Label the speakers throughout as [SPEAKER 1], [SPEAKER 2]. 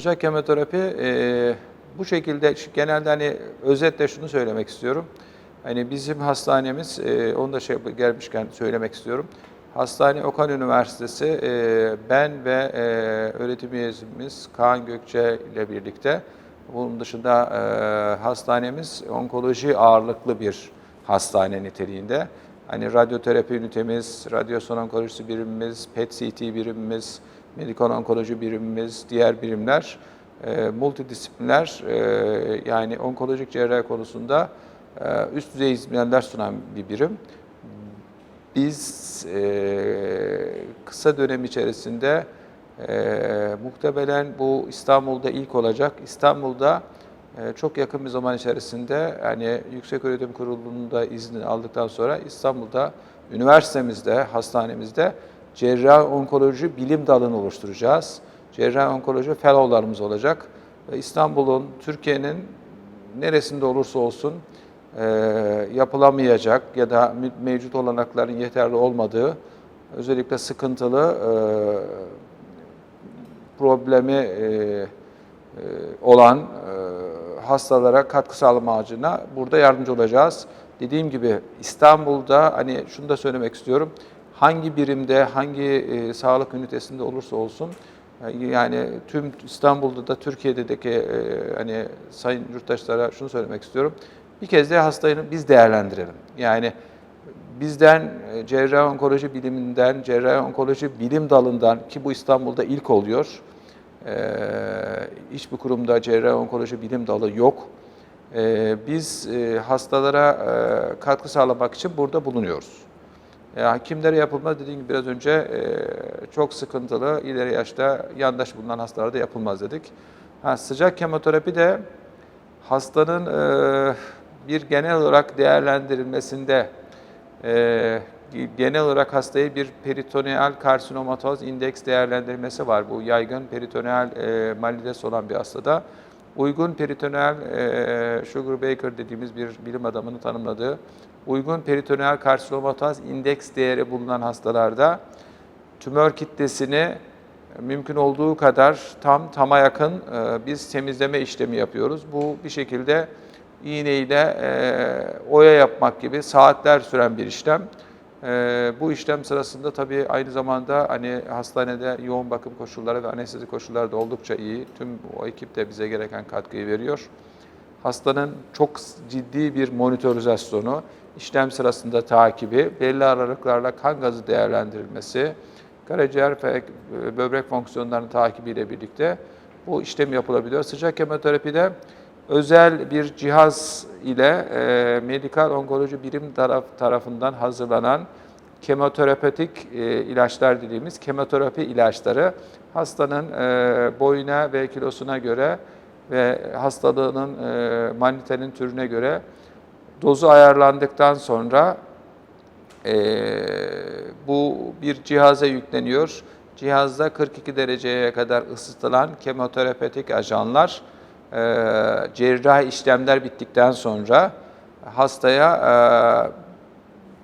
[SPEAKER 1] Sıcak kemoterapi e, bu şekilde genelde hani özetle şunu söylemek istiyorum. Hani bizim hastanemiz, e, onu da şey gelmişken söylemek istiyorum. Hastane Okan Üniversitesi, e, ben ve e, öğretim üyemiz Kaan Gökçe ile birlikte bunun dışında e, hastanemiz onkoloji ağırlıklı bir hastane niteliğinde. Hani radyoterapi ünitemiz, radyasyon onkolojisi birimimiz, PET-CT birimimiz, medikal onkoloji birimimiz, diğer birimler e, multidisipliner e, yani onkolojik cerrahi konusunda e, üst düzey hizmetler sunan bir birim. Biz e, kısa dönem içerisinde e, muhtemelen bu İstanbul'da ilk olacak. İstanbul'da e, çok yakın bir zaman içerisinde yani Yükseköğretim Kurulu'nda izni aldıktan sonra İstanbul'da üniversitemizde, hastanemizde cerrahi onkoloji bilim dalını oluşturacağız. Cerrahi onkoloji fellowlarımız olacak. İstanbul'un, Türkiye'nin neresinde olursa olsun e, yapılamayacak ya da mevcut olanakların yeterli olmadığı, özellikle sıkıntılı e, problemi e, e, olan e, hastalara katkı sağlama amacına burada yardımcı olacağız. Dediğim gibi İstanbul'da hani şunu da söylemek istiyorum. Hangi birimde, hangi e, sağlık ünitesinde olursa olsun e, yani tüm İstanbul'da da Türkiye'deki e, hani sayın yurttaşlara şunu söylemek istiyorum. Bir kez de hastayı biz değerlendirelim. Yani bizden e, cerrahi onkoloji biliminden, cerrahi onkoloji bilim dalından ki bu İstanbul'da ilk oluyor. Ee, hiçbir kurumda cerrahi onkoloji bilim dalı yok. Ee, biz e, hastalara e, katkı sağlamak için burada bulunuyoruz. Ya, kimlere yapılmaz dediğim gibi biraz önce e, çok sıkıntılı, ileri yaşta yandaş bulunan hastalarda yapılmaz dedik. Ha, sıcak kemoterapi de hastanın e, bir genel olarak değerlendirilmesinde e, genel olarak hastayı bir peritoneal karsinomatoz indeks değerlendirmesi var. Bu yaygın peritoneal e, malides olan bir hastada. Uygun peritoneal, e, Sugar Baker dediğimiz bir bilim adamının tanımladığı uygun peritoneal karsinomatoz indeks değeri bulunan hastalarda tümör kitlesini mümkün olduğu kadar tam tama yakın e, biz temizleme işlemi yapıyoruz. Bu bir şekilde iğneyle e, oya yapmak gibi saatler süren bir işlem. E, bu işlem sırasında tabii aynı zamanda hani hastanede yoğun bakım koşulları ve anestezi koşulları da oldukça iyi. Tüm o ekip de bize gereken katkıyı veriyor. Hastanın çok ciddi bir monitorizasyonu, işlem sırasında takibi, belli aralıklarla kan gazı değerlendirilmesi, karaciğer ve böbrek fonksiyonlarının takibiyle birlikte bu işlem yapılabiliyor. Sıcak kemoterapide özel bir cihaz ile e, medikal onkoloji birim taraf, tarafından hazırlanan kemoterapetik e, ilaçlar dediğimiz kemoterapi ilaçları hastanın e, boyuna ve kilosuna göre ve hastalığının e, manitenin türüne göre dozu ayarlandıktan sonra e, bu bir cihaza yükleniyor. Cihazda 42 dereceye kadar ısıtılan kemoterapetik ajanlar e, cerrahi işlemler bittikten sonra hastaya e,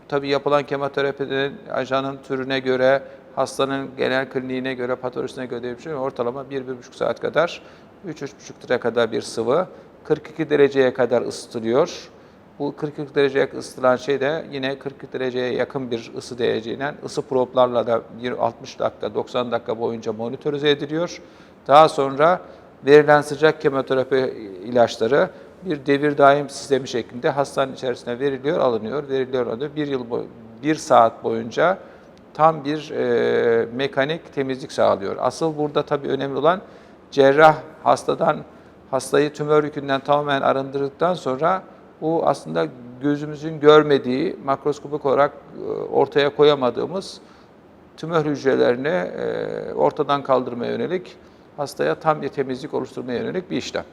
[SPEAKER 1] tabii yapılan kemoterapinin ajanın türüne göre, hastanın genel kliniğine göre, patolojisine göre değişiyor. Ortalama 1-1,5 saat kadar, 3-3,5 lira kadar bir sıvı 42 dereceye kadar ısıtılıyor. Bu 42 dereceye ısıtılan şey de yine 42 dereceye yakın bir ısı dereceyle ısı problarla da bir 60 dakika, 90 dakika boyunca monitörize ediliyor. Daha sonra verilen sıcak kemoterapi ilaçları bir devir daim sistemi şeklinde hastanın içerisine veriliyor, alınıyor, veriliyor, alınıyor. Bir yıl, boy- bir saat boyunca tam bir e, mekanik temizlik sağlıyor. Asıl burada tabii önemli olan cerrah hastadan hastayı tümör yükünden tamamen arındırdıktan sonra bu aslında gözümüzün görmediği, makroskopik olarak e, ortaya koyamadığımız tümör hücrelerini e, ortadan kaldırmaya yönelik, hastaya tam bir temizlik oluşturmaya yönelik bir işlem.